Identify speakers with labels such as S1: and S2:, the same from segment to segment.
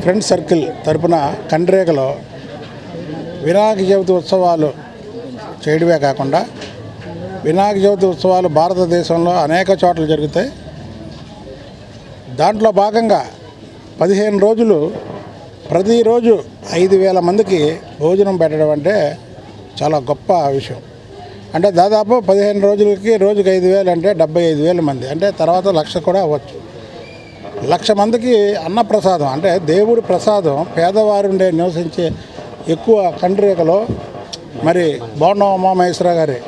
S1: Friend circle తరపున కండ్రేగలో వినాయక చవితి ఉత్సవాలు చేయడమే కాకుండా వినాయక చవితి ఉత్సవాలు భారతదేశంలో అనేక చోట్ల జరుగుతాయి. దాంట్లో భాగంగా పదిహేను రోజులు ప్రతిరోజు ఐదు వేల మందికి భోజనం పెట్టడం అంటే చాలా గొప్ప విషయం. అంటే దాదాపు పదిహేను రోజులకి రోజుకి ఐదు వేలు అంటే డెబ్బై ఐదు వేల మంది. అంటే తర్వాత లక్ష కూడా అవ్వచ్చు. లక్ష మందికి అన్నప్రసాదం అంటే దేవుడి ప్రసాదం పేదవారు ఉండే నివసించే ఎక్కువ కండ్రికలో మరి బోండం ఉమామహేశ్వర గారి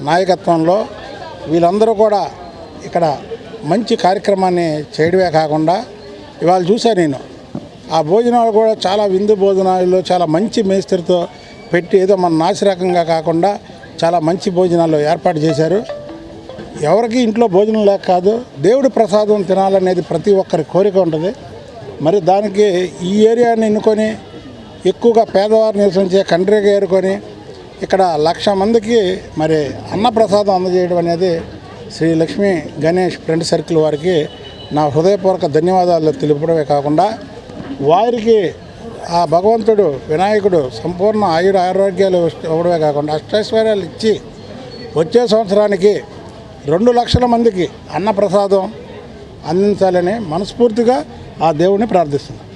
S1: నాయకత్వంలో వీళ్ళందరూ కూడా ఇక్కడ మంచి కార్యక్రమాన్ని చేయడమే కాకుండా ఇవాళ చూశాను నేను ఆ భోజనాలు కూడా చాలా విందు భోజనాలు చాలా మంచి మేస్త్రితో పెట్టి ఏదో మన నాసిరకంగా కాకుండా చాలా మంచి భోజనాలు ఏర్పాటు చేశారు. ఎవరికి ఇంట్లో భోజనం లేక కాదు దేవుడి ప్రసాదం తినాలనేది ప్రతి ఒక్కరి కోరిక ఉంటుంది. మరి దానికి ఈ ఏరియాని ఎన్నుకొని ఎక్కువగా పేదవారు నివసించే కంట్రీగా ఏరుకొని ఇక్కడ లక్ష మందికి మరి అన్నప్రసాదం అందజేయడం అనేది శ్రీ లక్ష్మీ గణేష్ ఫ్రెండ్ సర్కిల్ వారికి నా హృదయపూర్వక ధన్యవాదాలు తెలుపడమే కాకుండా వారికి ఆ భగవంతుడు వినాయకుడు సంపూర్ణ ఆయుర ఆరోగ్యాలు ఇవ్వడమే కాకుండా అష్టైశ్వర్యాలు ఇచ్చి వచ్చే సంవత్సరానికి రెండు లక్షల మందికి అన్నప్రసాదం అందించాలని మనస్ఫూర్తిగా ఆ దేవుణ్ణి ప్రార్థిస్తున్నాను